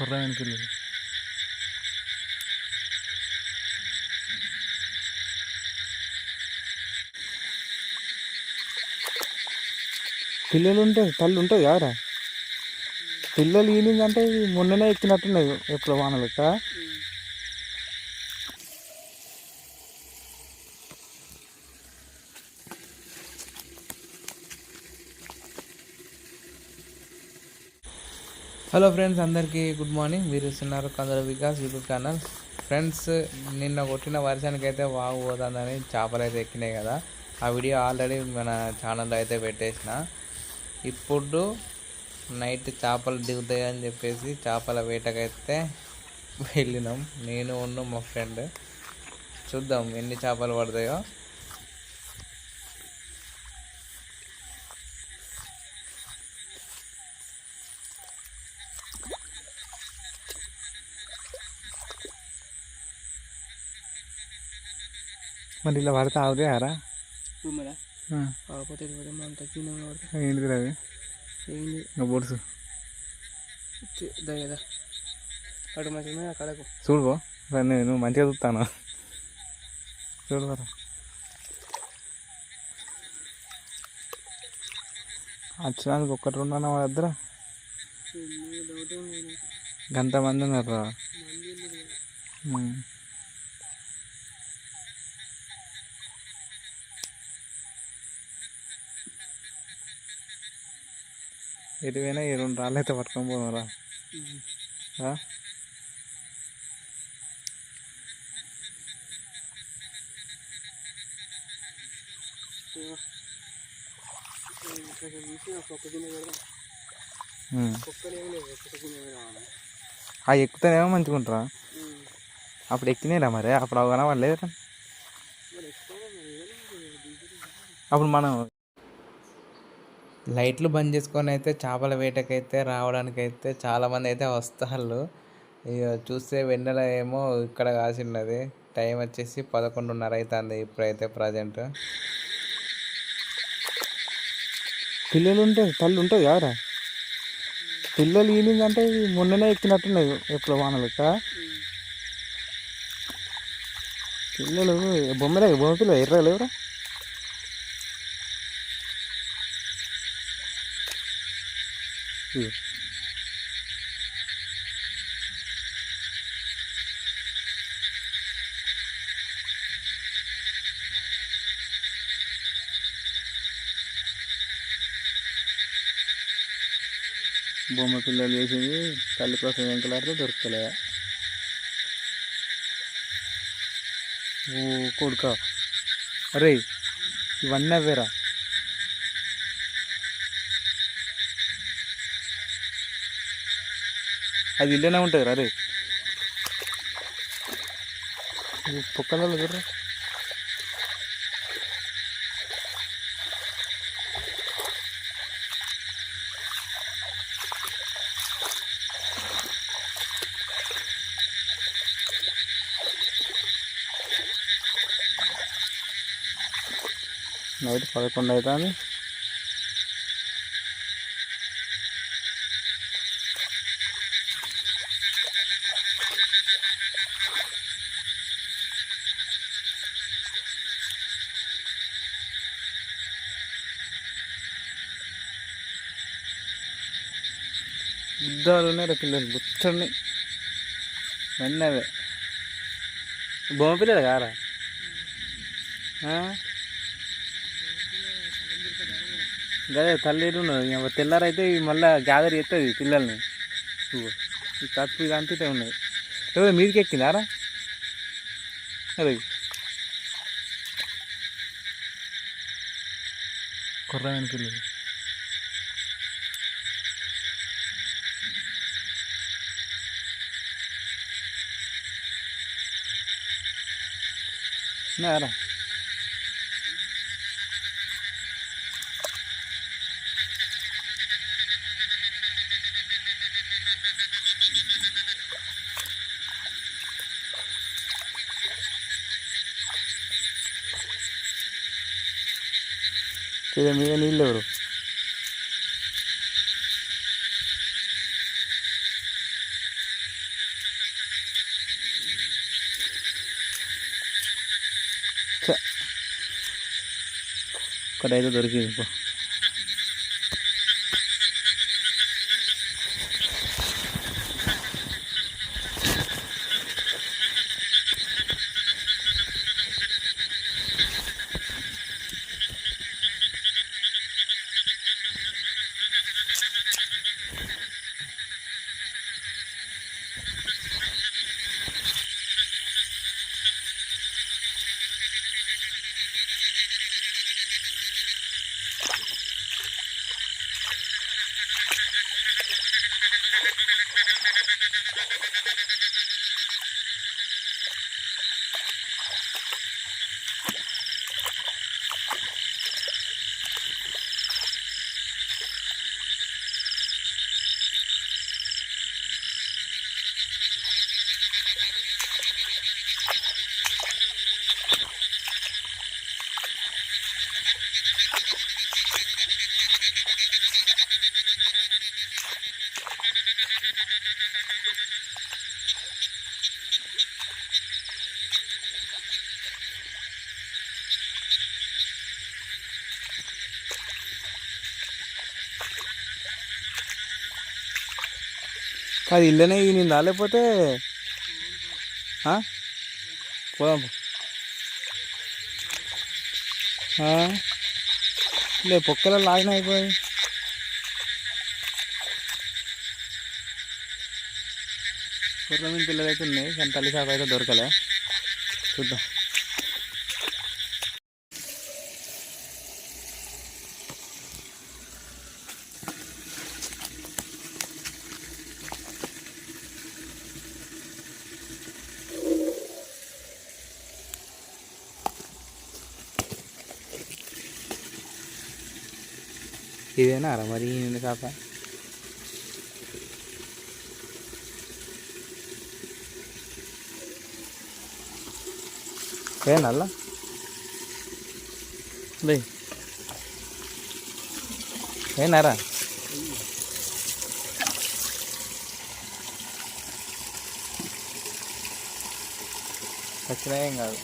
కుర్ర వెనకెళ్ళి పిల్లలు ఉంటాయి తల్లి ఉంటుంది కదా పిల్లలు ఈనింగ్ అంటే మొన్ననే ఎక్కినట్టున్నాయి ఎప్పుడు వానలు హలో ఫ్రెండ్స్ అందరికీ గుడ్ మార్నింగ్ మీరు ఇస్తున్నారు కొందరు వికాస్ యూట్యూబ్ ఛానల్ ఫ్రెండ్స్ నిన్న కొట్టిన వర్షానికి అయితే వాగు పోతుందని చేపలు అయితే ఎక్కినాయి కదా. ఆ వీడియో ఆల్రెడీ మన ఛానల్లో అయితే పెట్టేసిన. ఇప్పుడు నైట్ చేపలు దిగుతాయని చెప్పేసి చేపల వేటకైతే వెళ్ళినాం. నేను ఉన్న మా ఫ్రెండ్ చూద్దాం ఎన్ని చేపలు పడతాయో. మరి ఇలా పడితే ఆగుతాయారా భూమిరా కాకపోతే తగ్గిన పడితే ఏంటిది అవి ఇంకా బొడుసు కదా అటు మంచిగా అక్కడకు చూడుకో నేను మంచిగా చూస్తాను? చూడు మరి వచ్చినందుకు ఒక్కటి రెండు అన్న మా దగ్గర? గంట మంది ఉన్నారు రా. మంది ఉమ్. ఎటు పోయినా ఈ రెండు రాళ్ళు అయితే పట్టుకొని పోదాం రా ఆ ఎక్కుతేనేమో మంచిగా ఉంటారా అప్పుడు ఎక్కినాయిరా మరి? అప్పుడు అవి కనబడలేదు మరి ఎక్కువ మరి? ఏదో డీజిల్ అప్పుడు మనం లైట్లు బంద్ చేసుకొని అయితే చేపల వేటకైతే రావడానికైతే చాలామంది అయితే వస్తారు. ఇక చూస్తే వెన్నెల ఏమో ఇక్కడ కాసిన్నది టైం వచ్చేసి పదకొండున్నర అవుతుంది ఇప్పుడైతే ప్రజెంట్. పిల్లలు ఉంటాయి తల్లి ఉంటుంది కదరా. పిల్లలు ఈనింగ్ అంటే ఇది మొన్ననే ఎక్కినట్టున్నాయి ఎప్పుడు వానలు. కదా పిల్లలు బొమ్మలే బొమ్మ పిల్లలు ఎర్ర బొమ్మ పిల్లలు వేసింది తల్లి కోసం వెంకలారితో దొరుకుతలే ఓ కొడుక. అరే ఇవన్నీ అవేరా అది ఇల్లేనే ఉంటుంది రా రే పొక్కలలో చూడరా నైట్ పదకొండు అవుతుంది. బుద్ధాలు ఉన్నాయి పిల్లలు బుచ్చని వెన్నవే. బొమ్మ పిల్లలు కారా? ఆ? గదే తల్లి ఉన్నది? తెల్లారైతే మళ్ళీ గ్యాదర్ చేస్తుంది పిల్లల్ని. ఈ కప్పు ఇది అంతే ఉన్నది ఎవరు మీదకి ఎక్కిందారా అదే కుర్ర వెనకలు ఉన్నారా చూడ మీద మీద నీళ్ళు ఎవరు ఒకటైతే దొరికింది అది ఇల్లనే ఈనిందా లేకపోతే పోదాం లే పొక్కల లాగిన అయిపోయి. కుర్రమీన్ పిల్లలు అయితే ఉన్నాయి కానీ తల్లి చేప అయితే దొరకలే. చూద్దాం. ఇదేనా మరి? ఈయన చేప ఏనల్లా లే. ఏనారా వచ్చినా ఏం కాదు.